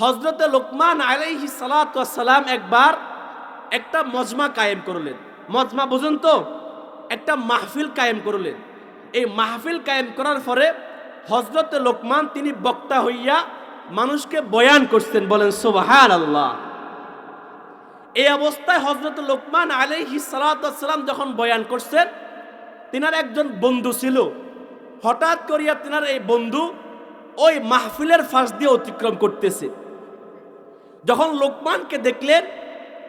হজরতে লোকমান আলাইহি সালাম একবার একটা মজমা কায়েম করলেন। মজমা বুঝুন তো? একটা মাহফিল কায়েম করলেন। এই মাহফিল কায়েম করার পরে হজরতে লোকমান তিনি বক্তা হইয়া মানুষকে বয়ান করছেন, বলেন সুবাহান আল্লাহ এই অবস্থায় হজরত লোকমান আলাইহি সালাম যখন বয়ান করছেন, তিনার একজন বন্ধু ছিল। হঠাৎ করিয়া তিনার এই বন্ধু ওই মাহফিলের ফাঁস দিয়ে অতিক্রম করতেছে। যখন লোকমানকে দেখলেন,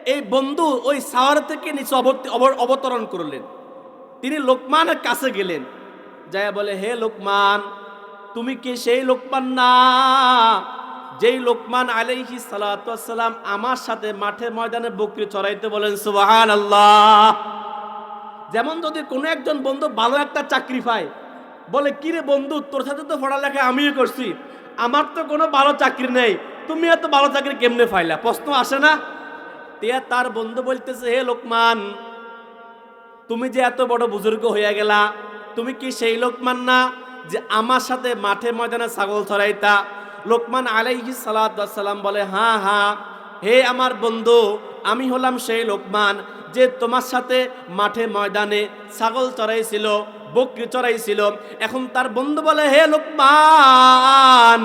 এই বন্ধু ওই সাওয়ার থেকে নিচে অবত- অব- অবতরণ করলেন। তিনি লোকমানের কাছে গেলেন। যায় বলে, হে লোকমান, তুমি কি সেই লোকমান না? যেই লোকমান আলাইহি সালাম আমার সাথে মাঠে ময়দানে বকরি চড়াইতে বলেন সুবাহান আল্লাহ যেমন যদি কোনো একজন বন্ধু ভালো একটা চাকরি পায়, বলে কি রে বন্ধু, তোর সাথে তো পড়ালেখা আমিও করছি, আমার তো কোনো ভালো চাকরি নেই তুমি এত ভালো চাকরি কেমনে ফাইলা প্রশ্ন আসে না? তিয়া তার বন্ধু বলতেছে, হে লোকমান, তুমি যে এত বড় বুজুর্গ হইয়া গেলা, তুমি কি সেই লোকমান না যে আমার সাথে মাঠে ময়দানে ছাগল ছড়াইতা? লোকমান আলাইহি সালাম বলে হ্যাঁ হ্যাঁ হে আমার বন্ধু, আমি হলাম সেই লোকমান যে তোমার সাথে মাঠে ময়দানে ছাগল চড়াইছিল, বকরি চড়াইছিল, এখন তার বন্ধু বলে, হে লোকমান,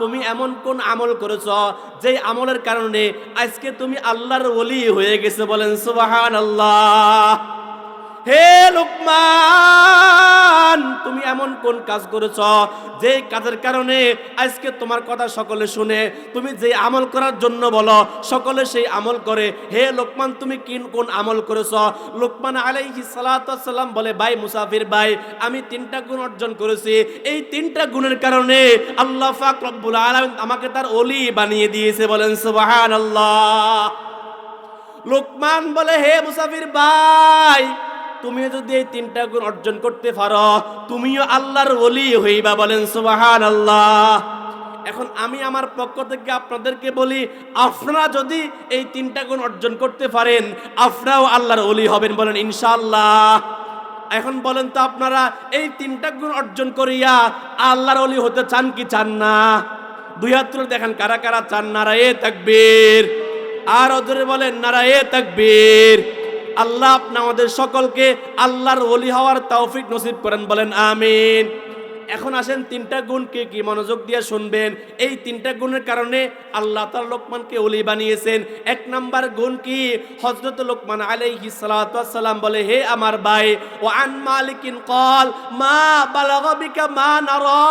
তুমি এমন কোন আমল করেছ যে আমলের কারণে আজকে তুমি আল্লাহর ওলি হয়ে গেছে? বলেন সুবাহান আল্লাহ হে লোকমান এমন কোন কাজ করেছ? যে কাজের কারণে আজকে তোমার কথা সকলে শুনে, তুমি যে আমল করার জন্য বলো, সকলে সেই আমল করে। হে লোকমান, তুমি কি কোন আমল করেছ? লোকমান আলাইহি সালাম বলে, ভাই মুসাফির ভাই, আমি তিনটা গুণ অর্জন করেছি। এই তিনটা গুণের কারণে আল্লাহ ফাক রব্বুল আলামিন আমাকে তার অলি বানিয়ে দিয়েছে। বলেন, সুবহানাল্লাহ। লোকমান বলে, হে মুসাফির ভাই তুমি যদি এই তিনটা গুণ অর্জন করতে পারো, তুমিও আল্লাহর ওলি হইবা বলেন সুবাহান আল্লাহ এখন আমি আমার পক্ষ থেকে আপনাদেরকে বলি, আপনারা যদি এই তিনটা গুণ অর্জন করতে পারেন, আপনারাও আল্লাহর ওলি হবেন বলেন ইনশাল্লাহ এখন বলেন তো আপনারা, এই তিনটা গুণ অর্জন করিয়া আল্লাহর ওলি হতে চান কি চান না? দুই হাত তুলে দেখেন, কারা কারা চান? না রে তাকবীর। আর ওদের বলেন, নারায়ে তাকবীর। আল্লাহ আপনি আমাদের সকলকে আল্লাহর ওলি হওয়ার তৌফিক নসিব করেন বলেন আমিন। এখন আসেন তিনটা গুণ কি মনোযোগ দিয়ে শুনবেন। এই তিনটা গুণের কারণে আল্লাহ তার লোকমানকে ওলি বানিয়েছেন। এক নাম্বার গুণ কি? হজরত লোকমান আলাইহি সালাম বলে, হে আমার ভাই ও আন মালিকিন কল মা বালাগা বিকা মা নারা,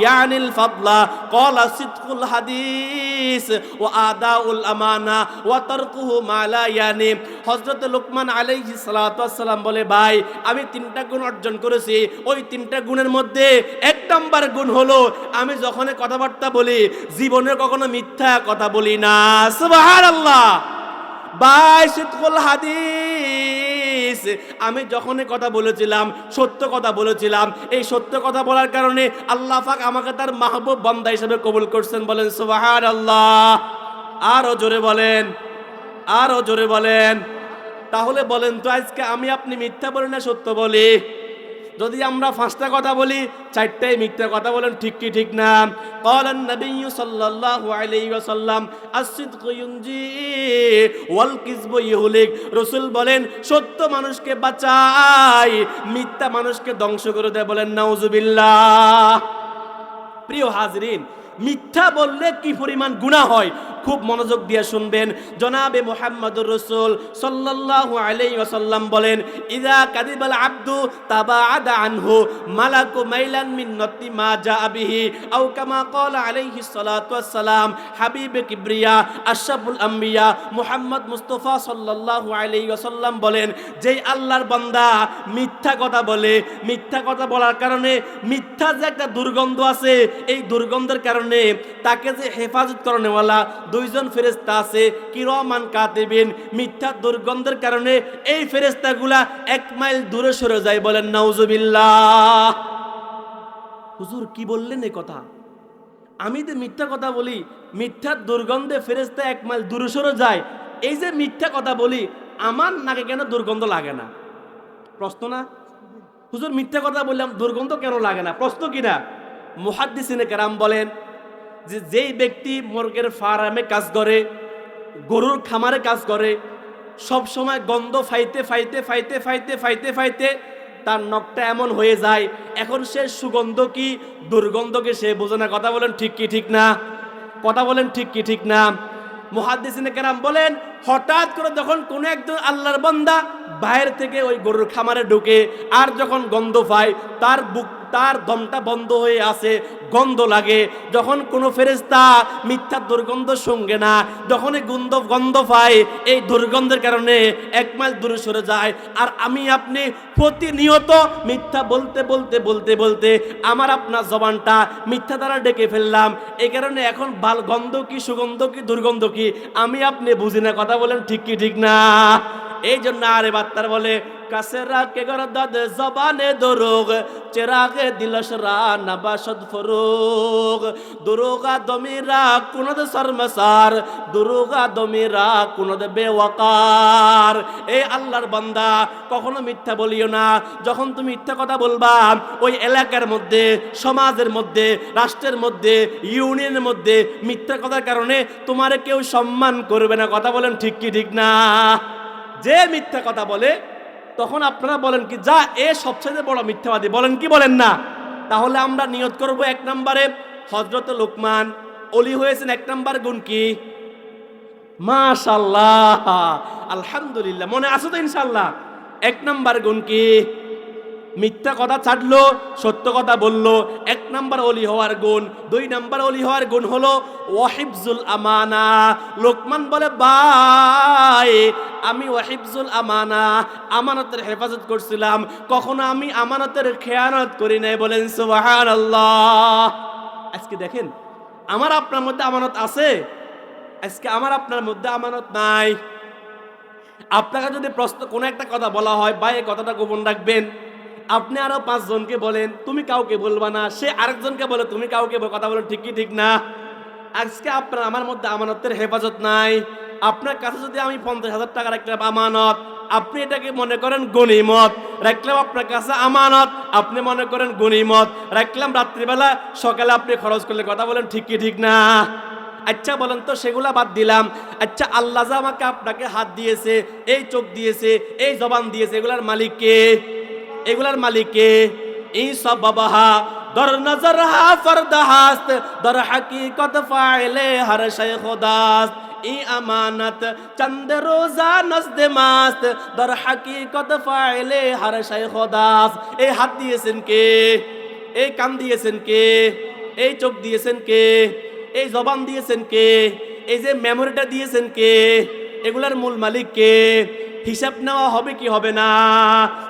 ইয়ানিল ফাদলা কলা সিদকুল হাদিস ও আদাউল আমানা, ওয়া তারকুহু মা লা ইয়ানি। হযরত লোকমান আলাইহিস সালাতু সালাম বলে, ভাই, আমি তিনটা গুণ অর্জন করেছি। ওই তিনটা গুণের মধ্যে এক নাম্বার গুণ হলো, আমি যখন কথাবার্তা বলি, জীবনে কখনো মিথ্যা কথা বলি না। সুবহানাল্লাহ। বাই সিদকুল হাদিস। আমি যখনই কথা বলেছিলাম, সত্য কথা বলেছিলাম, এই সত্য কথা বলার কারণে আল্লাহ পাক আমাকে তার মাহবুব বান্দা হিসেবে কবুল করছেন বলেন সুবাহান আল্লাহ আরও জোরে বলেন, আরও জোরে বলেন। তাহলে বলেন তো, আজকে আমি আপনি মিথ্যা বলি না সত্য বলি? যদি আমরা পাঁচটা কথা বলি চারটায় মিথ্যা কথা বলেন ঠিক কি ঠিক না قال النبي صلى الله عليه وسلم الصدق ينجي والكذب يهلك রাসূল বলেন সত্য মানুষকে বাঁচায় মিথ্যা মানুষকে ধ্বংস করে দেয় বলেন নাউজুবিল্লাহ প্রিয় হাজরিন মিথ্যা বললে কি পরিমাণ গুণা হয় খুব মনোযোগ দিয়ে শুনবেন। জনাবে মোহাম্মদুর রসুল সাল্লাল্লাহু আলাইহি ওয়াসাল্লাম বলেন, ইদা কাদিবাল আব্দু তাবাআদা আনহু মালাকু মাইলান মিন নতি মা জা বিহি আও কামা ক্বালা আলাইহি সালাতু ওয়াসসালাম হাবিবে কিবরিয়া আশরাফুল আম্বিয়া মুহাম্মদ মুস্তাফা সাল্লাল্লাহু আলাইহি ওয়াসাল্লাম বলেন, যেই আল্লাহর বান্দা মিথ্যা কথা বলে, মিথ্যা কথা বলার কারণে মিথ্যা যে একটা দুর্গন্ধ আছে, এই দুর্গন্ধের কারণে তাকে যে হেফাজত করানোওয়ালা দুইজন ফেরেস্তা আছে কিরমান কাতিবিন, মিথ্যা দুর্গন্ধের কারণে এই ফেরেস্তাগুলা এক মাইল দূরে সরে যায় বলেন, নাউজুবিল্লাহ। হুজুর, কি বললেন এ কথা? আমি যে মিথ্যা কথা বলি মিথ্যার দুর্গন্ধে ফেরেস্তা এক মাইল দূরে সরে যায়, এই যে মিথ্যা কথা বলি, আমার নাকে কেন দুর্গন্ধ লাগে না? প্রশ্ন না? হুজুর, মিথ্যা কথা বললাম, দুর্গন্ধ কেন লাগে না? প্রশ্ন কিনা মুহাদ্দিসিনে কেরাম বলেন যে যেই ব্যক্তি মুরগের ফার্মে কাজ করে, গরুর খামারে কাজ করে সব সময় গন্ধ ফাইতে ফাইতে ফাইতে ফাইতে ফাইতে ফাইতে তার নখটা এমন হয়ে যায়, এখন সে সুগন্ধ কি দুর্গন্ধকে সে বোঝে না। কথা বলেন ঠিক কি ঠিক না? কথা বলেন ঠিক কি ঠিক না? মুহাদ্দিসিনে কেরাম বলেন, হঠাৎ করে যখন কোনো একজন আল্লাহর বান্দা বাইরে থেকে ওই গরুর খামারে ঢুকে, আর যখন গন্ধ পায়, তার বুক তার দমটা বন্ধ হয়ে আসে গন্ধ লাগে। যখন কোনো ফেরেস্তা মিথ্যা দুর্গন্ধ সঙ্গে না, যখনই গন্ধ গন্ধ পায়, এই দুর্গন্ধের কারণে এক মাইল দূরে সরে যায়। আর আমি আপনি প্রতিনিয়ত মিথ্যা বলতে বলতে বলতে বলতে আমার আপনার জবানটা মিথ্যা দ্বারা ডেকে ফেললাম। এই কারণে এখন বাল গন্ধ কি, সুগন্ধ কি, দুর্গন্ধ কি, আমি আপনি বুঝি না, কথা বলেন ঠিক কি, ঠিক না? এই জন্য আরে বাত্তার বলে, কাছে রাখে গরদাদ জবানে দরোগ, চেরাগে দিলস রা নবাসদ ফরোগ। দুরোগা দমিরা কুনদ শর্মসার, দুরোগা দমিরা কুনদ বেওয়াকার। এই আল্লাহর বান্দা, কখনো মিথ্যা বলিও না। যখন তুমি মিথ্যা কথা বলবা, ওই এলাকার মধ্যে, সমাজের মধ্যে, রাষ্ট্রের মধ্যে, ইউনিয়নের মধ্যে মিথ্যা কথার কারণে তোমারে কেউ সম্মান করবে না। কথা বলেন ঠিক কি ঠিক না? যে মিথ্যা কথা বলে, তখন আপনারা বলেন কি, যা, এ সবচেয়ে বড় মিথ্যাবাদী। বলেন কি বলেন না? তাহলে আমরা নিয়ত করব এক নম্বরে হজরত লোকমান অলি হয়েছেন এক নম্বর গুণ কি? মাশাল্লাহ আলহামদুলিল্লাহ, মনে আছে তো ইনশাল্লাহ এক নম্বর গুণ কি? মিথ্যা কথা ছাড়লো, সত্য কথা বলল। এক নাম্বার অলি হওয়ার গুণ, দুই নাম্বার অলি হওয়ার গুণ হলো, ওয়াহিবজুল আমানা। লোকমান বলে বাই আমি ওয়াহিবজুল আমানা, আমানতের হেফাজত করছিলাম। কখনো আমি আমানতের খেয়ানত করি নাই। বলেন সুবাহান আজকে দেখেন, আমার আপনার মধ্যে আমানত আছে? আজকে আমার আপনার মধ্যে আমানত নাই। আপনাকে যদি প্রশ্ন কোনো একটা কথা বলা হয় বা এই কথাটা গোপন রাখবেন। আপনি আরও পাঁচজনকে বলেন, তুমি কাউকে বলবা না? সে আরেকজনকে বলে, তুমি কাউকে কথা বলো ঠিক কি, ঠিক না? আজকে আপনার, আমার মধ্যে আমানতের হেফাজত নাই। আপনার কাছে যদি আমি পঞ্চাশ হাজার টাকা রাখলাম আমানত। আপনি এটাকে মনে করেন গণিমত। রাখলাম আপনার কাছে আমানত। আপনি মনে করেন গণিমত। রাখলাম রাত্রিবেলা, সকালে আপনি খরচ করলে কথা বলেন, ঠিক কি, ঠিক না? আচ্ছা বলেন তো, সেগুলা বাদ দিলাম। আচ্ছা আল্লাহ আমাকে আপনাকে হাত দিয়েছে, এই চোখ দিয়েছে, এই জবান দিয়েছে, এগুলার মালিক কে? এগুলার মালিক। এই সব বাবাহা, দর নজর হা ফরদাহাস্ত দর হাকিকত ফাইলে হর শাইখ দাস্ত ই আমানত চন্দ রোজা নজদ মাস্ত, দর হাকিকত ফাইলে হর শাইখ দাস এই হাত দিয়েছেন কে? এই কান দিয়েছেন কে? এই চোখ দিয়েছেন কে? এই জবান দিয়েছেন কে? এই যে মেমোরিটা দিয়েছেন কে? এগুলার মূল মালিক কে? হিসাব নেওয়া হবে কি হবে না?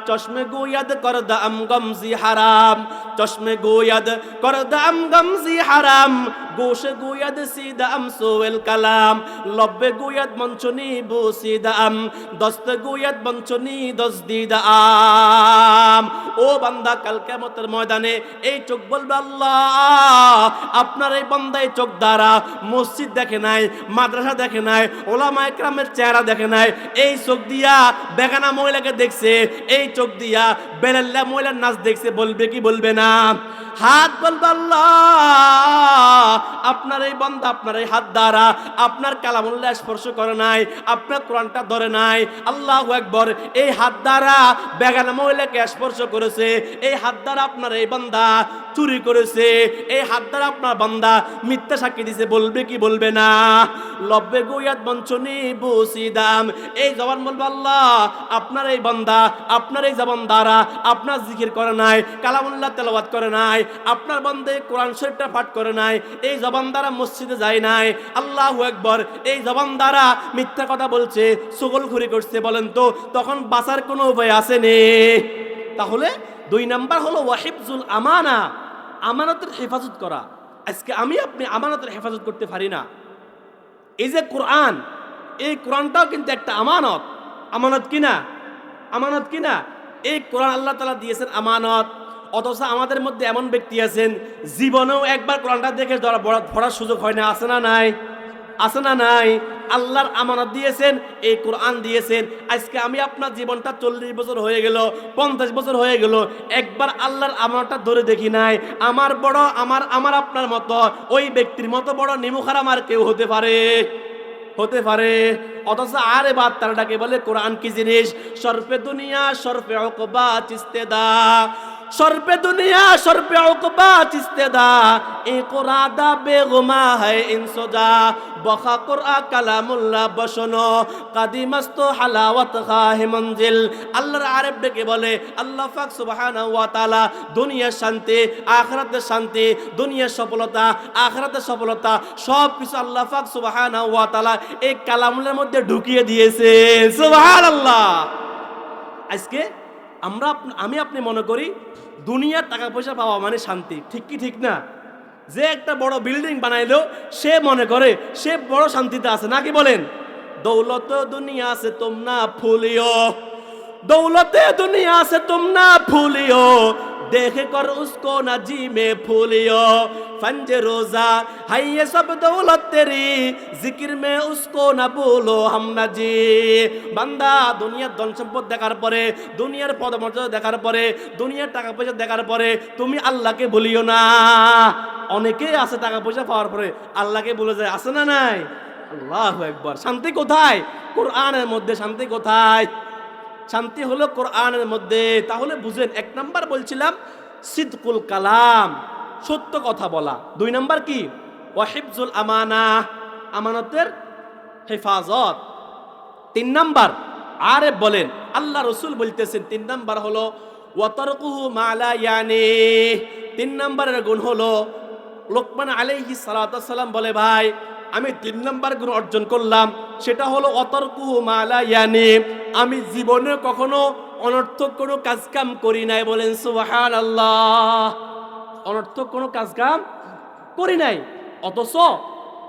চশমে গোয়াদ কর দাম গমজি হারাম। চশমে গোয়াদ কর দাম গমজি হারাম। গোশে গোয়াদ সিদাম সোয়েল কালাম, লব্বে গোয়াদ মঞ্চনি বো সিদাম দস্ত গোয়াদ মঞ্চনি দস দিদাম ও বান্দা, কাল কেমতের ময়দানে এই চোখ বলবে আল্লাহ, আপনার এই বান্দা এই চোখ দ্বারা মসজিদ দেখে নাই, মাদ্রাসা দেখে নাই, ওলামা একরামের চেহারা দেখে নাই, এই চোখ দিয়া বেগানা মহিলাকে দেখছে, এই চোখ দিয়া বেলাল্লা মহিলার নাচ দেখছে, বলবে কি বলবে না? হাত বলবে আল্লাহ আপনার এই বন্ধ আপনার এই হাত দ্বারা আপনার কালামুল্লাহ স্পর্শ করে নাই, আপনার কোরআনটা ধরে নাই। আল্লাহ একবার এই হাত দ্বারা বেগানা মহিলাকে স্পর্শ করেছে, এই হাত দ্বারা আপনার এই বান্দা চুরি করেছে, এই হাত দ্বারা আপনার বান্দা মিথ্যা সাক্ষী দিছে, বলবে কি বলবে না? লব্বে গুয়াত বঞ্চনি বুসি দাম। এই জবান বলবে, আল্লাহ, আপনার এই বান্দা, আপনার এই জবান দ্বারা আপনার জিকির করে নাই কালামুল্লাহ তেলাওয়াত করে নাই, আপনার বান্দে কোরআন শরীফটা পাঠ করে নাই, এই জবান দ্বারা মসজিদে যায় নাই। আল্লাহু একবার এই জবান দ্বারা মিথ্যা কথা বলছে সুগলখুরি করছে, বলেন তো, তখন বাঁচার কোনো উপায় আসেনি। তাহলে দুই নাম্বার হলো ওয়াহিবজুল আমানা, আমানতের হেফাজত করা। আজকে আমি আপনি আমানতের হেফাজত করতে পারি না। এই যে কোরআন, এই কোরআনটাও কিন্তু একটা আমানত। আমানত কিনা? আমানত কিনা? এই কোরআন আল্লাহ তালা দিয়েছেন আমানত। অথচ আমাদের মধ্যে এমন ব্যক্তি আছেন, জীবনেও একবার কোরআনটা দেখে ধরা পড়ার সুযোগ হয় না। আছে না নাই? আছে না নাই? আল্লাহর আমানত দিয়েছেন, এই কোরআন দিয়েছেন। আজকে আমি আপনার জীবনটা চল্লিশ বছর হয়ে গেল, পঞ্চাশ বছর হয়ে গেল, একবার আল্লাহর আমানতটা ধরে দেখি নাই। আমার বড়, আমার আমার আপনার মতো, ওই ব্যক্তির মতো বড় নিমুখার আমার কেউ হতে পারে? হতে পারে। অথচ আরে বাদ তারাটাকে বলে, কোরআন কি জিনিস? সর্পে দুনিয়া, সর্পে অকবা, চিস্তেদা। সর্পে দুনিয়া সর্পে অকবা চিস্তেদা এ কোরআদা বেগুমা হয় ইনসোজা বখা কোরআ কালামুল্লাহ বসনো। কাদিমাস্ত হালাওয়াত খাহে মঞ্জিল। আল্লাহর আরেব ডেকে বলে, আল্লাহ পাক সুবহানাহু ওয়া তাআলা দুনিয়ার শান্তি, আখিরাতের শান্তি, দুনিয়ার সফলতা, আখিরাতের সফলতা, সব কিছু আল্লাহ পাক সুবহানাহু ওয়া তাআলা এই কালামুলের মধ্যে ঢুকিয়ে দিয়েছে। সুবহানাল্লাহ। আজকে আমরা আমি আপনি মনে করি দুনিয়ার টাকা পয়সা পাওয়া মানে শান্তি। ঠিক কি ঠিক না? যে একটা বড় বিল্ডিং বানাইলো, সে মনে করে সে বড় শান্তিতে আছে। নাকি বলেন? দৌলত দুনিয়া আছে তোমনা ফুলিও। দৌলতে দুনিয়া আছে তোমনা ফুলিও। देख कर उसको ना जी में फूलियो फंज रोजा है ये सब दौलत तेरी जिक्र में उसको ना बोलो हम ना জি বান্দা দুনিয়ার ধন সম্পদ দেখার পরে দুনিয়ার পদমর্যাদা দেখার পরে দুনিয়ার টাকা পয়সা দেখার পরে তুমি আল্লাহকে বলিও না অনেকেই আছে টাকা পয়সা পাওয়ার পরে আল্লাহকে বলে যায় আছে না নাই আল্লাহ একবার শান্তি কোথায় কোরআনের মধ্যে শান্তি কোথায় শান্তি হলো কোরআনের মধ্যে। তাহলে বুঝেন, এক নাম্বার বলছিলাম, সিদ্কুল কালাম, সত্য কথা বলা। দুই নাম্বার কি? ওয়াহিবজুল আমানা, আমানতের হেফাজত। তিন নাম্বার আরে বলেন, আল্লাহ রসুল বলতেছেন, তিন নাম্বার হলো ওয়াতরকুহু মালা ইয়ানি। তিন নাম্বারের গুণ হলো, লোকমান আলাইহি সালাম বলে, ভাই, আমি তিন নাম্বার গুণ অর্জন করলাম, সেটা হলো অতর্কুহু মালা ইয়ানি। আমি জীবনে কখনো অনর্থক কোনো কাজ কাম করি নাই বলেন সুবাহান আল্লাহ অনর্থক কোনো কাজ কাম করি নাই। অথচ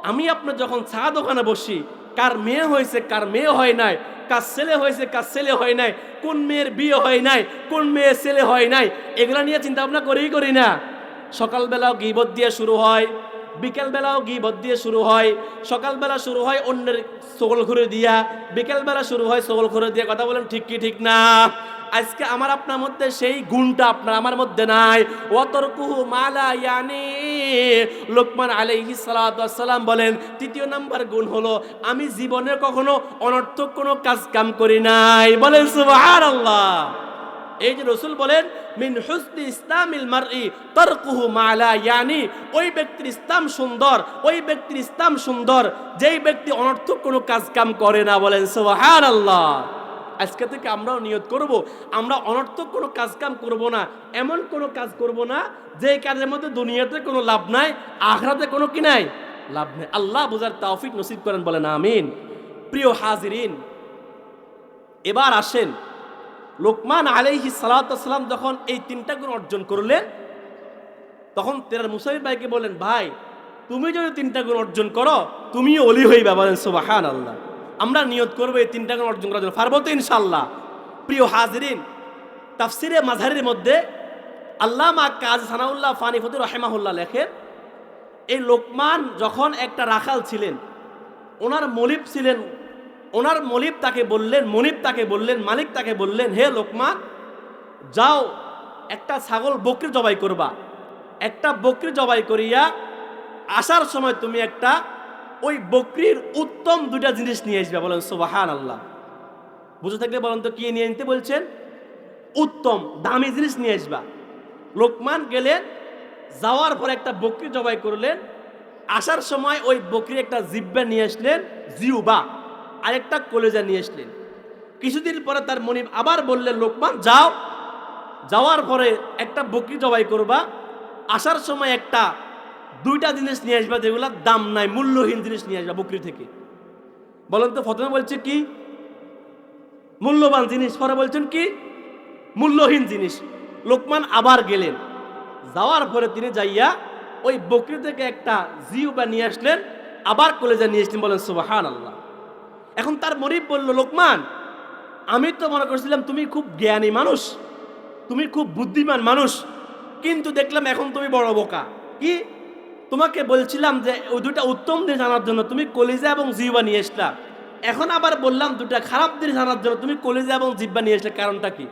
আমি আপনার যখন চা দোকানে বসি, কার মেয়ে হয়েছে, কার মেয়ে হয় নাই, কার ছেলে হয়েছে, কার ছেলে হয় নাই, কোন মেয়ের বিয়ে হয় নাই, কোন মেয়ের ছেলে হয় নাই, এগুলা নিয়ে চিন্তা ভাবনা করেই করি না। সকালবেলাও গিবত দিয়ে শুরু হয় বিকেলবেলাও গিবত দিয়ে শুরু হয়, সকালবেলা শুরু হয় অন্যের সকল ঘুরে দিয়া, বিকেলবেলা শুরু হয় সকল ঘুরে দিয়া, কথা বলেন ঠিক কি ঠিক না? আজকে আমার আপনার মধ্যে সেই গুণটা আপনার আমার মধ্যে নাই। অতর্কুহু মালা ইয়ানি, লোকমান আলাইহি সালাম বলেন, তৃতীয় নাম্বার গুণ হলো, আমি জীবনে কখনো অনর্থক কোনো কাজ কাম করি নাই। বলেন সুবহানাল্লাহ। এই যে রসুল বলেন, মিন হুসনি ইসলামিল মারই তারকুহু মালা ইয়ানি। ওই ব্যক্তির ইসলাম সুন্দর, ওই ব্যক্তির ইসলাম সুন্দর। যেই ব্যক্তি অনর্থক কোনো কাজ কাম করে না বলেন, সুবহানাল্লাহ। আজকে থেকে আমরাও নিয়ত করব, আমরা অনর্থক কোনো কাজ কাম করব না, এমন কোনো কাজ করব না, যে কাজের মধ্যে দুনিয়াতে কোনো লাভ নাই, আখরাতে কোনো কি নাই? লাভ নেই। আল্লাহ বোঝার তৌফিক নসিব করেন বলেন, আমিন। প্রিয় হাজিরিন, এবার আসেন লোকমান আলাইহি সালাতাম যখন এই তিনটা গুণ অর্জন করলেন, তখন তেরার মুসাইর ভাইকে বলেন ভাই, তুমি যদি তিনটা গুণ অর্জন করো, তুমিও অলি হইবা। বলেন সুবাহান আল্লাহ আমরা নিয়ত করব এই তিনটা গুণ অর্জন করার জন্য। পারব তো ইনশাল্লাহ প্রিয় হাজরিন, তাফসিরে মাঝারির মধ্যে আল্লামা কাজ সানাউল্লাহ ফানি ফতুর রহেমাহুল্লাহ লেখেন, এই লোকমান যখন একটা রাখাল ছিলেন, ওনার মলিব ছিলেন ওনার মলিব তাকে বললেন, মনিব তাকে বললেন, মালিক তাকে বললেন, হে লোকমান যাও, একটা ছাগল বকরি জবাই করবা। একটা বকরি জবাই করিয়া আসার সময় তুমি একটা ওই বকরির উত্তম দুটা জিনিস নিয়ে আসবে। বলেন সোবাহান আল্লাহ বুঝে থাকলে বলেন তো, কি নিয়ে নিতে বলছেন? উত্তম, দামি জিনিস নিয়ে আসবা। লোকমান গেলেন, যাওয়ার পর একটা বকরি জবাই করলেন। আসার সময় ওই বকরি একটা জিব্বা নিয়ে আসলেন, জিউবা। আরেকটা কলেজা নিয়ে আসলেন। কিছুদিন পরে তার মনিব আবার বললেন লোকমান, যাও। যাওয়ার পরে একটা বকরি জবাই করবা, আসার সময় একটা, দুইটা জিনিস নিয়ে আসবা যেগুলো দাম নাই, মূল্যহীন জিনিস নিয়ে আসবা বকরি থেকে। বলেন তো, ফতমে বলছে কি? মূল্যবান জিনিস। পরে বলছেন কি? মূল্যহীন জিনিস। লোকমান আবার গেলেন। যাওয়ার পরে তিনি যাইয়া ওই বকরি থেকে একটা জিউ বা নিয়ে আসলেন, আবার কলেজে নিয়ে আসলেন, বলেন সুবাহান আল্লাহ এখন তার মরিব বলল, লোকমান, আমি তো মনে করছিলাম তুমি খুব জ্ঞানী মানুষ, তুমি খুব বুদ্ধিমান মানুষ, কিন্তু দেখলাম এখন তুমি বড় বোকা। কি? তোমাকে বলছিলাম যে ওই দুটা উত্তম দিন জানার জন্য তুমি কলিজা এবং জিবা নিয়ে আসলা এখন আবার বললাম দুটা খারাপ দিন জানার জন্য তুমি কলিজা এবং জিব্বা নিয়ে আসলে কারণটা কি?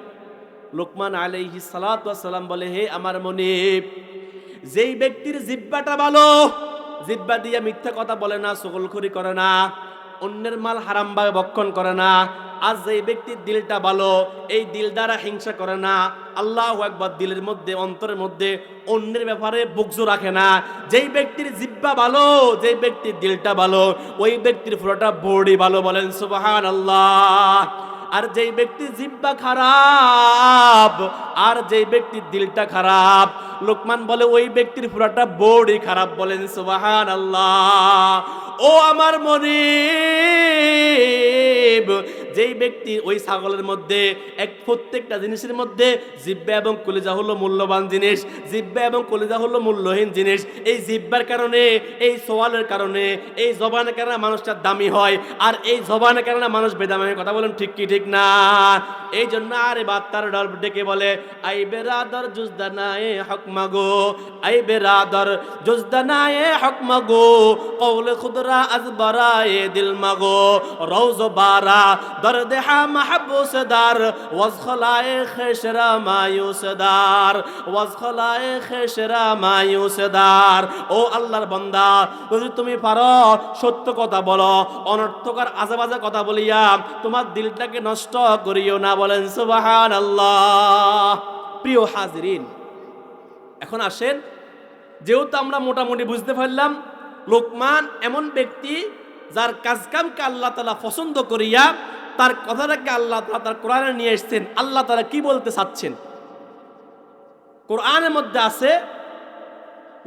লোকমান আলাইহি সালাম বলে, হে আমার মনিব, যেই ব্যক্তির জিব্বাটা ভালো জিব্বা দিয়ে মিথ্যা কথা বলে না সকলখুরি করে না। অন্যের মাল হারামভাবে ভক্ষণ করে না। আর যে ব্যক্তির দিলটা ভালো, এই দিল দ্বারা হিংসা করে না। আল্লাহ একবার দিলের মধ্যে, অন্তরের মধ্যে অন্যের ব্যাপারে বুকজো রাখে না। যেই ব্যক্তির জিব্বা ভালো, যেই ব্যক্তির দিলটা ভালো, ওই ব্যক্তির পুরোটা বডি ভালো বলেন সুবাহান আল্লাহ আর যেই ব্যক্তি জিব্বা খারাপ, আর যেই ব্যক্তির দিলটা খারাপ, লোকমান বলে, ওই ব্যক্তির পুরাটা বডি খারাপ। বলেন সুবাহান আল্লাহ ও আমার মনে যেই ব্যক্তি ওই ছাগলের মধ্যে, এক প্রত্যেকটা জিনিসের মধ্যে জিব্বা এবং কলিজা হলো মূল্যবান জিনিস, জিব্বা এবং কলিজা হলো মূল্যহীন জিনিস। এই জিব্বার কারণে, এই সোয়ালের কারণে, এই জবানের কারণে মানুষটা দামি হয়, আর এই জবানের কারণে মানুষ বেদামি কথা বলেন ঠিক কি, ঠিক না। এই জন্য আরে বাত্তার ডর ডেকে বলে, আই বেরাদর জুজদানায়ে হক মাগো, আই বেরাদর জুজদানায়ে হক মাগো কৌলে খুদরা আজ বারায়ে দিল মাগো রৌজ বারা দর্দ হা মাহবুস দার, ওয়াজ খলায়ে খেশরা মায়ুস দার, ওয়াজ খলায়ে খেশরা মায়ুস দার। ও আল্লাহর বান্দা, যদি তুমি পারো সত্য কথা বলো, অনর্থকার আজেবাজে কথা বলিয়া তোমার দিলটাকে নষ্ট করিও না বলেন সুবাহান আল্লাহ প্রিয় হাজরিন, এখন আসেন। যেহেতু আমরা মোটামুটি বুঝতে পারলাম, লোকমান এমন ব্যক্তি যার কাজকামকে আল্লাহ তালা পছন্দ করিয়া তার কথাটাকে আল্লাহ তালা তার কোরআনে নিয়ে এসছেন। আল্লাহ তালা কি বলতে চাচ্ছেন? কোরআনের মধ্যে আছে,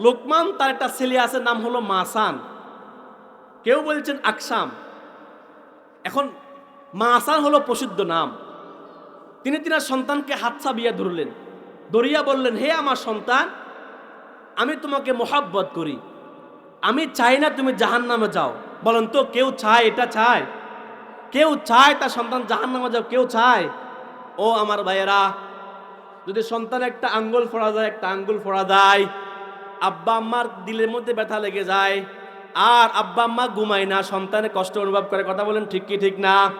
লোকমান তার একটা ছেলে আছে, নাম হলো মাসান। কেউ বলছেন আকসাম। এখন মাসান হলো প্রসিদ্ধ নাম। তিনি তিনার সন্তানকে হাত ছাবিয়া ধরলেন। দরিয়া বললেন, হে আমার সন্তান, আমি তোমাকে মোহাব্বত করি। আমি চাই না তুমি জাহান নামে যাও। বলেন তো, কেউ চায়, এটা চায়? কেউ চায় তার সন্তান জাহান নামে যাও কেউ চায়? ও আমার ভাইয়েরা, যদি সন্তান একটা আঙ্গুল ফোড়া যায়, একটা আঙ্গুল ফোড়া যায়, আব্বা আম্মার দিলের মধ্যে ব্যথা লেগে যায়, আর আব্বা আম্মা ঘুমায় না, সন্তানের কষ্ট অনুভব করে, কথা বলেন ঠিক কি, ঠিক না?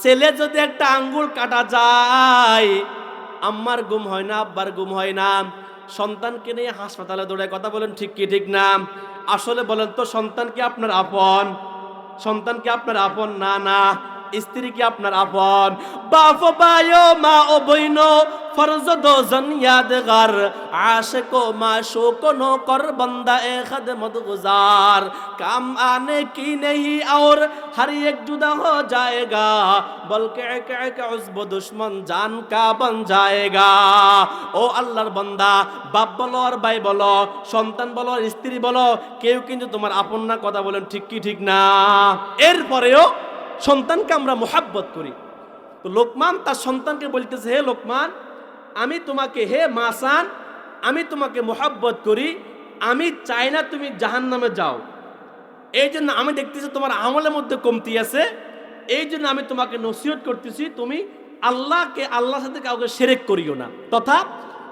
ছেলে যদি একটা আঙ্গুল কাটা যায়, আম্মার গুম হয় না, আব্বার গুম হয় না। সন্তানকে নিয়ে হাসপাতালে দৌড়ায়, কথা বলেন ঠিক কি, ঠিক না? আসলে বলেন তো, সন্তান কি আপনার আপন? সন্তান কি আপনার আপন? না না। স্ত্রী কি আপনার আপন বাপ বায়ো মা ও বইন ফরজ দো জন ইয়াদগার। আশকো মা শোকনো কর বন্দা এ খদমত গুজার। কাম আনে কি নেহি আর হর এক জুদা হো জায়েগা। বলকে কে এক উজব দুশ্মন জান কা বন জায়েগা। ও আল্লাহর বান্দা, বাপ বলো আর ভাই বলো, সন্তান বলো আর স্ত্রী বলো, কেউ কিন্তু তোমার আপন না, কথা বলেন ঠিক কি ঠিক না? এরপরেও সন্তানকে আমরা মোহাব্বত করি। তো লোকমান তার সন্তানকে বলতেছে, হে লোকমান, আমি তোমাকে, হে মাসান, আমি তোমাকে মোহাব্বত করি, আমি চাই না তুমি জাহান নামে যাও। এই জন্য আমি দেখতেছি তোমার আমলের মধ্যে কমতি আছে। এই জন্য আমি তোমাকে নসিহত করতেছি, তুমি আল্লাহকে, আল্লাহর সাথে কাউকে সেরেক করিও না। তথা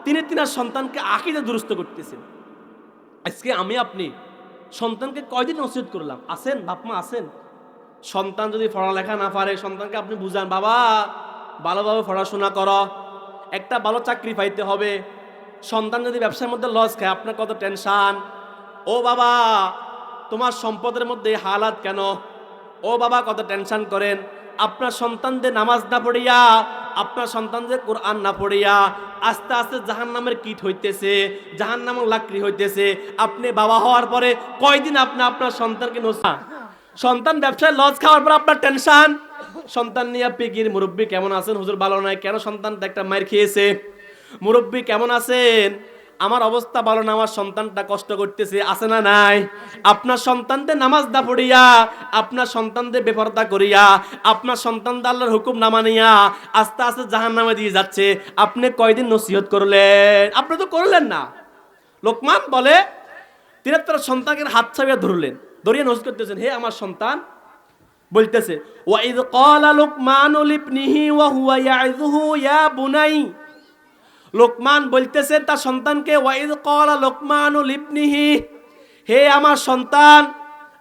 তিনি তিনার সন্তানকে আকিদে দুরস্ত করতেছেন। আজকে আমি আপনি সন্তানকে কয়দিন নসিহত করলাম? আসেন বাপমা আসেন সন্তান যদি পড়ালেখা না পারে, সন্তানকে আপনি বুঝান, বাবা, ভালোভাবে পড়াশোনা করো, একটা ভালো চাকরি পাইতে হবে। সন্তান যদি ব্যবসার মধ্যে লস খায়, আপনার কত টেনশান? ও বাবা, তোমার সম্পদের মধ্যে হালাত কেন? ও বাবা, কত টেনশন করেন। আপনার সন্তানদের নামাজ না পড়িয়া, আপনার সন্তানদের কোরআন না পড়িয়া, আস্তে আস্তে জাহান নামের কিট হইতেছে জাহান নামের লাকড়ি হইতেছে। আপনি বাবা হওয়ার পরে কয়দিন আপনি, আপনার সন্তানকে নসা সন্তান ব্যবসায় লস খাওয়ার পর আপনার টেনশন সন্তান নিয়ে পিকির মুরব্বী কেমন আছেন? হুজুর ভালো নয় কেন সন্তান একটা মায়ের খেয়েছে? মুরব্বী কেমন আছেন? আমার অবস্থা ভালো না, আমার সন্তানটা কষ্ট করতেছে, আছে না নাই? আপনার সন্তানদের নামাজ দা পড়িয়া, আপনার সন্তানদের বেপরদা করিয়া, আপনার সন্তানদের আল্লাহর হুকুম না মানিয়া, আস্তে আস্তে জাহান নামে দিয়ে যাচ্ছে। আপনি কয়দিন নসিহত করলেন? আপনি তো করলেন না। লোকমান বলে তিনি তার সন্তানকে হাত ছাড়িয়ে ধরলেন। ধরিয়ে নসিহত করতেছেন, হে আমার সন্তান, বলতেছে, ওয়াইদ ক্বালা লুকমানু লিবনিহি ওয়া হুয়া ইয়াইযুহু ইয়া বুনাই। লোকমান বলতেছে, তার সন্তানকে ওয়াইদ ক্বালা লুকমানু লিবনিহি, হে আমার সন্তান,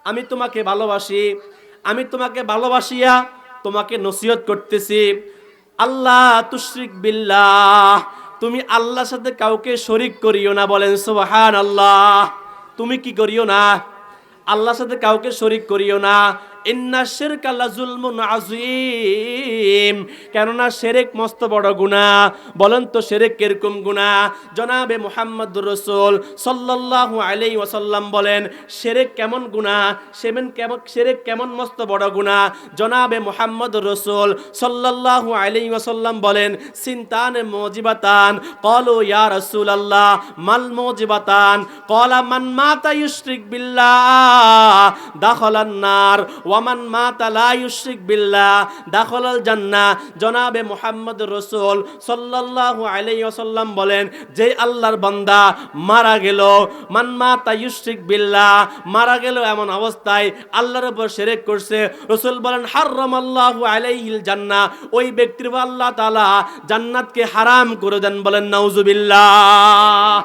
আমি তোমাকে ভালোবাসি, আমি তোমাকে ভালোবাসিয়া তোমাকে নসিহত করতেছি। আল্লাহ তুশরিক বিল্লাহ, তুমি আল্লাহর সাথে কাউকে শরিক করিও না। বলেন সুবহান আল্লাহ তুমি কি করিও না? আল্লাহর সাথে কাউকে শরিক করিও না। ইন্না শিরকা লাজুলমুন আযীম। কেননা শিরক মস্ত বড় গুনাহ। বলেন তো শিরক কীরকম গুনাহ? জনাবে মুহাম্মদুর রাসূল সাল্লাল্লাহু আলাইহি ওয়াসাল্লাম বলেন, শিরক কেমন গুনাহ? সেমেন কেমন, শিরক কেমন মস্ত বড় গুনাহ? জনাবে মুহাম্মদুর রাসূল সাল্লাল্লাহু আলাইহি ওয়াসাল্লাম বলেন, সিনতান মুজিবাতান। ক্বালু, ইয়া রাসূলুল্লাহ, মাল মুজিবাতান? ক্বালা, মান মাতা ইউশরিক বিল্লাহ, দাখালান নার। ওয়ামান মাতা লা ইউশরিক বিল্লাহ দাখালাল জান্নাহ। জনাবে মুহাম্মদ রাসূল সাল্লাল্লাহু আলাইহি ওয়াসাল্লাম বলেন, যে আল্লাহর বান্দা মারা গেল, মান মাতা ইউশরিক বিল্লাহ, মারা গেল এমন অবস্থায় আল্লাহর উপর শিরক করছে। রাসূল বলেন, হারামাল্লাহু আলাইহিল জান্নাহ। ওই ব্যক্তির আল্লাহ তাআলা জান্নাতকে হারাম করে দেন বলেন, নাউজুবিল্লাহ।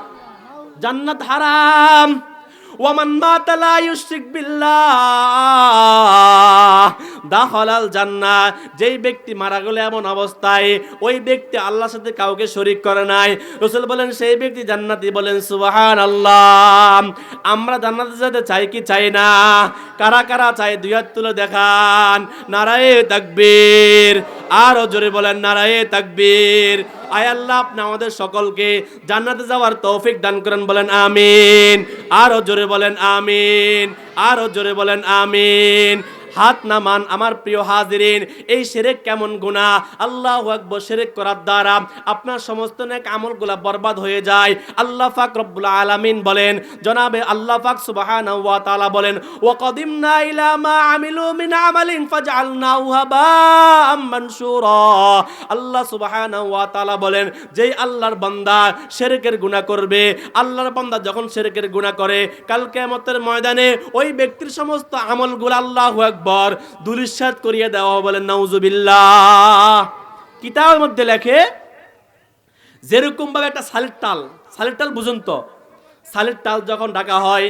জান্নাত হারাম। ওয়ামান মাতা লা ইউশরিক বিল্লাহ, দাখালাল জান্নাহ। যেই ব্যক্তি মারা গেল এমন অবস্থায়, ওই ব্যক্তি আল্লাহর সাথে কাউকে শরীক করে নাই। রাসূল বলেন, সেই ব্যক্তি জান্নাতি। বলেন, সুবহানাল্লাহ। আমরা জান্নাতে যেতে চাই কি চাই না? কারা কারা চাই দুই হাত তুলে দেখান। নারায়ে তাকবীর। আরও জোরে বলেন, নারায়ে তাকবীর। আয় আল্লাহ, আপনি আমাদের সকলকে জান্নাতে যাওয়ার তৌফিক দান করেন, বলেন আমিন। আরও জোরে বলেন আমিন, আরও জোরে বলেন আমিন। হাত নামান, আমার প্রিয় হাজিরিন, এই সেরেক কেমন গুণা আল্লাহ আকবর, সেরেক করার দ্বারা আপনার সমস্ত নেক আমলগুলা বরবাদ হয়ে যায়। আল্লাহ পাক রব্বুল আলামিন বলেন, জনাবে আল্লাহ পাক সুবহানাহু ওয়া তাআলা বলেন ওয়া কাদিমনা ইলা মা আমিলু মিন আমালিন ফাজআলনাহু হাবাআম মানসুরা আল্লাহ সুবহানাহু ওয়া তাআলা বলেন, যেই আল্লাহর বান্দা শিরকের গুনাহ করবে, আল্লাহর বান্দা যখন শিরকের গুনাহ করে, কাল কিয়ামতের ময়দানে ওই ব্যক্তির সমস্ত আমলগুলো আল্লাহু আকবার দুলিশ্বাত করিয়া দেওয়া বলেন নাউজুবিল্লাহ। কিতাবের মধ্যে লেখে, যেরকম ভাবে একটা সালের তাল সালের তাল বুঝুন তো, সালের তাল যখন ঢাকা হয়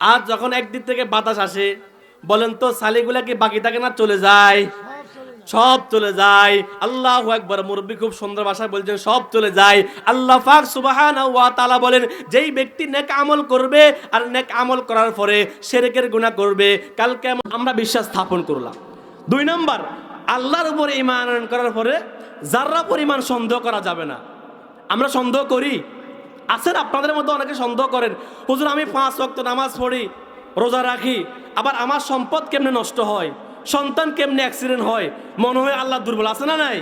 আর যখন একদিক থেকে বাতাস আসে, বলেন তো সালিগুলা কি বাকি থাকে না চলে যায়? সব চলে যায়। আল্লাহ একবার মুরব্বী খুব সুন্দর ভাষায় বলছেন, সব চলে যায়। আল্লাহ পাক সুবহানাহু ওয়া তাআলা বলেন, যেই ব্যক্তি নেক আমল করবে আর নেক আমল করার পরে সেরেকের গুনাহ করবে কালকে আমরা বিশ্বাস স্থাপন করলাম। দুই নম্বর, আল্লাহর উপরে ইমান করার পরে যাররা পরিমাণ সন্দেহ করা যাবে না। আমরা সন্দেহ করি। আছেন আপনাদের মধ্যে অনেকে সন্দেহ করেন, হুজুর, আমি পাঁচ ওয়াক্ত নামাজ পড়ি, রোজা রাখি, আবার আমার সম্পদ কেমনে নষ্ট হয়? সন্তান কেমনে অ্যাক্সিডেন্ট হয়, মনে হয় আল্লাহ দুর্বল আছে না নাই?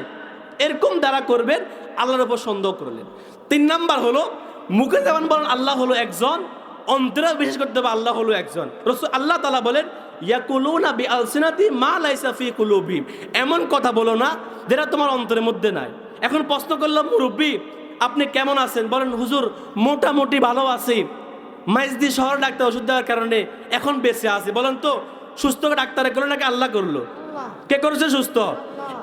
এরকম দ্বারা করবেন, আল্লাহর উপর সন্দেহ করলেন। তিন নাম্বার হলো মুখে যেমন বলেন, আল্লাহ হলো একজন। অন্তরে বিশেষ করতে হবে, আল্লাহ হলো একজন। রসুল আল্লাহ তালা বলেন, ইয়াকুলুনা বি আলসিনাতি মা লাইসা ফি কুলুবিহিম এমন কথা বলো না, যেটা তোমার অন্তরের মধ্যে নাই। এখন প্রশ্ন করলাম মুরব্বী, আপনি কেমন আছেন? বলেন, হুজুর, মোটামুটি ভালো আছি। মাইজদি শহর ডাক্তার ওষুধ দেওয়ার কারণে এখন বেঁচে আছি। বলেন তো সুস্থ ডাক্তারে করল নাকি আল্লাহ করল? কে করেছে সুস্থ?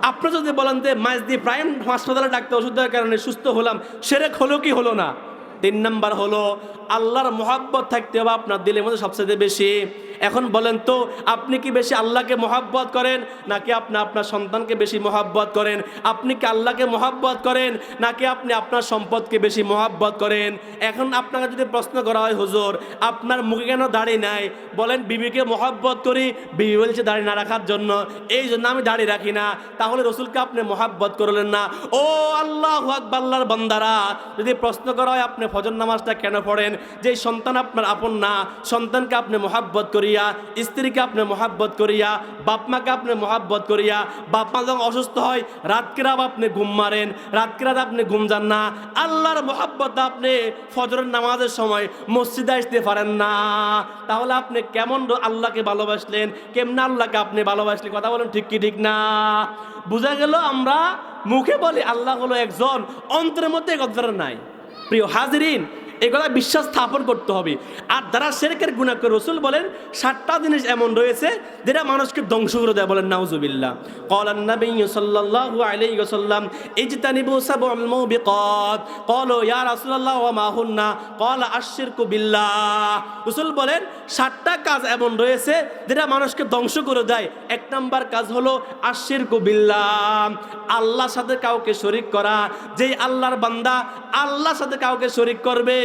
আপনি যদি বলেন যে দিয়ে প্রাইম হাসপাতালে ডাক্তার ওষুধ দেওয়ার কারণে সুস্থ হলাম, সেরেক হলো কি হলো না? তিন নাম্বার হলো, আল্লাহর মহাব্বত থাকতে হবে আপনার দিলের মধ্যে সবচেয়ে বেশি। এখন বলেন তো, আপনি কি বেশি আল্লাহকে মহাব্বত করেন, নাকি আপনি আপনার সন্তানকে বেশি মহাব্বত করেন? আপনি কি আল্লাহকে মহাব্বত করেন, নাকি আপনি আপনার সম্পদকে বেশি মহাব্বত করেন? এখন আপনাকে যদি প্রশ্ন করা হয়, হুজুর, আপনার মুখে কেন দাড়ি নাই? বলেন, বিবিকে মহাব্বত করি, বিবি বলছে দাড়ি না রাখার জন্য। এই জন্য আমি দাড়ি রাখি না। তাহলে রসুলকে আপনি মহাব্বত করলেন না। ও আল্লাহ আকবাল্লার বন্দারা, যদি প্রশ্ন করা হয়, আপনি ফজর নামাজটা কেন পড়েন? যে সন্তান আপনার আপন না, সন্তানকে আপনি মহাব্বত করিয়া, স্ত্রীকে আপনি মহাব্বত করিয়া বাপ মাকে আপনি মহাব্বত করিয়া বাপ মা যখন অসুস্থ হয় রাতকেরাব আপনি ঘুম মারেন রাতকেরাত আপনি ঘুম যান না। আল্লাহর মহাব্বত আপনি ফজরের নামাজের সময় মসজিদে আসতে পারেন না। তাহলে আপনি কেমন আল্লাহকে ভালোবাসলেন, কেমন আল্লাহকে আপনি ভালোবাসলেন? কথা বলেন ঠিক কি, ঠিক না? বোঝা গেল আমরা মুখে বলি, আল্লাহ হলো একজন, অন্তরের মধ্যে একত্র নাই। প্রিয় হাজিরিন এগুলা বিশ্বাস স্থাপন করতে হবে। আর যারা শেরকের গুণা করে, রসুল বলেন, সাতটা জিনিস এমন রয়েছে যেটা মানুষকে ধ্বংস করে দেয় বলেন, নাউজুবিল্লাহ। কলান নবী সাল্লাল্লাহু আলাইহি ওয়াসাল্লাম, ইজতানিবু সাবউল মুবিকাত। ক্বালু ইয়া রাসূলুল্লাহ, ওয়া মা হুন্না? ক্বালা আশশিরকু বিল্লাহ। রাসূল বলেন, সাতটা কাজ এমন রয়েছে যেটা মানুষকে ধ্বংস করে দেয়। এক নাম্বার কাজ হলো আশশিরকু বিল্লাহ। আল্লাহর সাথে কাউকে শরীক করা। যেই আল্লাহর বান্দা আল্লাহর সাথে কাউকে শরীক করবে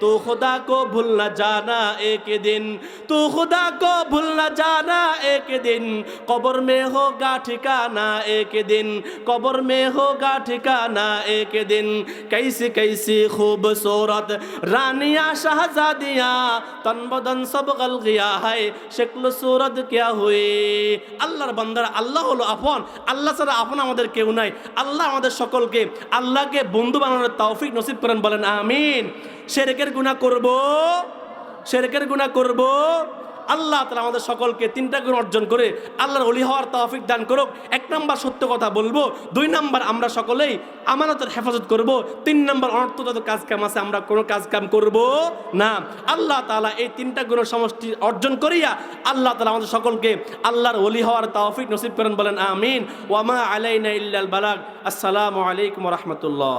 তো खुदा को भूल न जाना एक दिन तो खुदा को भूल न जाना एक दिन कब्र में होगा ठिकाना एक दिन कब्र में होगा ठिकाना एक दिन कैसी कैसी खूबसूरत रानियां शहजादियां तन बदन सब गल गया है शक्ल सूरत क्या हुई আল্লাহর বান্দারা আল্লাহ হলো আপন আল্লাহ ছাড়া আপন আমাদের কেউ নাই আল্লাহ আমাদের সকলকে আল্লাহকে বন্ধু বানানোর তৌফিক নসিব করেন বলেন আমিন শেরেকের গুণা করব, শেরেকের গুণা করব। আল্লাহ তালা আমাদের সকলকে তিনটা গুণ অর্জন করে আল্লাহর অলি হওয়ার তৌফিক দান করুক। এক নাম্বার সত্য কথা বলব, দুই নাম্বার আমরা সকলেই আমানতের হেফাজত করব, তিন নাম্বার অনর্থ যত কাজ কাম আছে, আমরা কোনো কাজ কাম করব না। আল্লাহ তালা এই তিনটা গুণ সমষ্টি অর্জন করিয়া আল্লাহ তালা আমাদের সকলকে আল্লাহর অলি হওয়ার তৌফিক নসিব করেন বলেন, আমিন। ওয়ামা আলাইনা ইল্লাল বালাগ। আসসালামু আলাইকুম রহমতুল্লাহ।